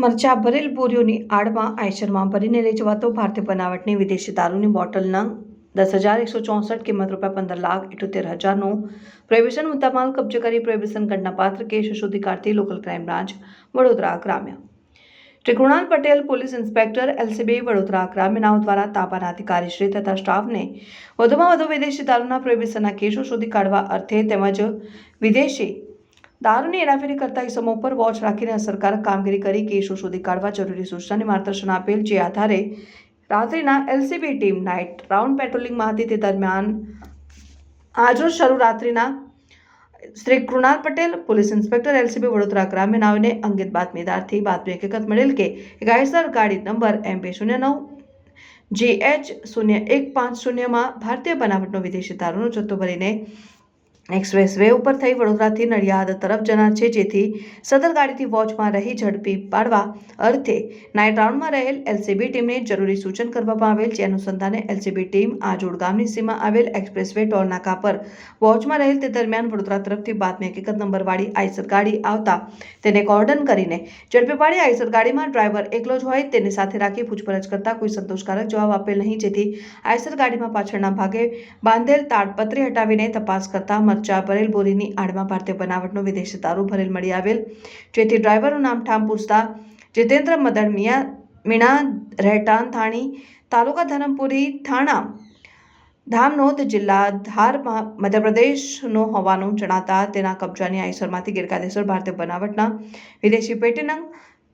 મરચા ભરેલ બોરીઓની આડમાં આયશરમાં ભરીને લઈ જવાતો ભારતીય બનાવટની વિદેશી દારૂની બોટલ નંગ દસ હજાર એકસો ચોસઠ કિંમત રૂપિયા પંદર લાખ ઇઠોતેર હજારનો. પ્રોહિબિશન મુદ્દામાલ કબજે કરી પ્રોહિબિશન ગણનાપાત્ર કેસ શોધી કાઢતી લોકલ ક્રાઇમ બ્રાન્ચ વડોદરા ગ્રામ્ય. Shri Patel police inspector, LCB Vadodara ગ્રામ્યનાઓ દ્વારા તાબાના અધિકારીશ્રી તથા સ્ટાફને વધુમાં વધુ વિદેશી દારૂના પ્રોહિબિશનના કેસો શોધી કાઢવા અર્થે તેમજ વિદેશી દારૂની હેરાફેરી કરતા ઇસમો પર વોચ રાખીને અસરકારક કામગીરી કરી, કેસો શોધી કાઢવા જરૂરી સૂચનાને માર્ગદર્શન આપેલ જે આધારે રાત્રિના એલસીબી ટીમ નાઇટ રાઉન્ડ પેટ્રોલિંગમાં હતી તે દરમિયાન આજરોજ શરૂ રાત્રિના Shri Krunal Patel, police inspector LCB Vadodara ગ્રામ્ય આવીને અંગેત બાતમીદારથી બાતમી હકીકત મળેલ કે ગાયસર ગાડી નંબર એમ બે શૂન્ય નવ જીએચ શૂન્ય એક પાંચ શૂન્યમાં ભારતીય બનાવટનો વિદેશી દારૂનો જથ્થો ભરીને એક્સપ્રેસ વે ઉપર થઈ વડોદરાથી નડિયાદ તરફ જનાર છે, જેથી સદર ગાડીથી વોચમાં રહી ઝડપી પાડવા અર્થે નાઇટ રાઉન્ડમાં રહેલ એલસીબી ટીમને જરૂરી સૂચન કરવામાં આવેલ, જે અનુસંધાને એલસીબી ટીમ આજોડ ગામની સીમા આવેલ એક્સપ્રેસ વે ટોલનાકા પર વોચમાં રહેલ તે દરમિયાન વડોદરા તરફથી બાતમી હકીકત નંબરવાળી આઈસર ગાડી આવતા તેને કોર્ડન કરીને ઝડપી પાડી આઈસર ગાડીમાં ડ્રાઈવર એકલો જ હોય તેને સાથે રાખી પૂછપરછ કરતા કોઈ સંતોષકારક જવાબ આપેલ નહીં, જેથી આઈસર ગાડીમાં પાછળના ભાગે બાંધેલ તાડપત્રી હટાવીને તપાસ કરતા મરચા ભરેલ બોરીની આડમાં ભારતીય બનાવટનો વિદેશી દારૂ ભરેલ મળી આવેલ. જેથી ડ્રાઈવરનું નામ ઠામ પૂછતા જીતેન્દ્ર મદન મિયા, મીણા રહેટાન થાણી, તાલુકા ધરમપુરી થાણા, ધામનોદ જિલ્લા ધારમાં મધ્યપ્રદેશનો હોવાનું જણાતા તેના કબજાની આઈસરમાંથી ગેરકાયદેસર ભારતીય બનાવટના વિદેશી પેટી નંગ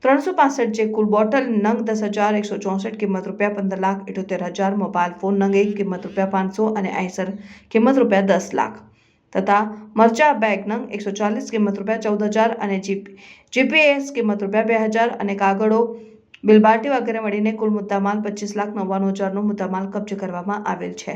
ત્રણસો પાસઠ જે કુલ બોટલ નંગ દસ હજાર એકસો ચોસઠ કિંમત રૂપિયા પંદર લાખ ઇઠોતેર હજાર મોબાઈલ ફોન નંગ એક કિંમત રૂપિયા પાંચસો અને આઈસર કિંમત રૂપિયા દસ લાખ. તથા મરચા બેગ નંગ એકસો ચાલીસ કિંમત રૂપિયા ચૌદ હજાર અને જીપી જીપીએસ કિંમત રૂપિયા બે હજાર અને કાગળો બિલબાટી વગેરે મળીને કુલ મુદ્દામાલ પચીસ લાખ નવ્વાણું હજારનો મુદ્દામાલ કબજે કરવામાં આવેલ છે.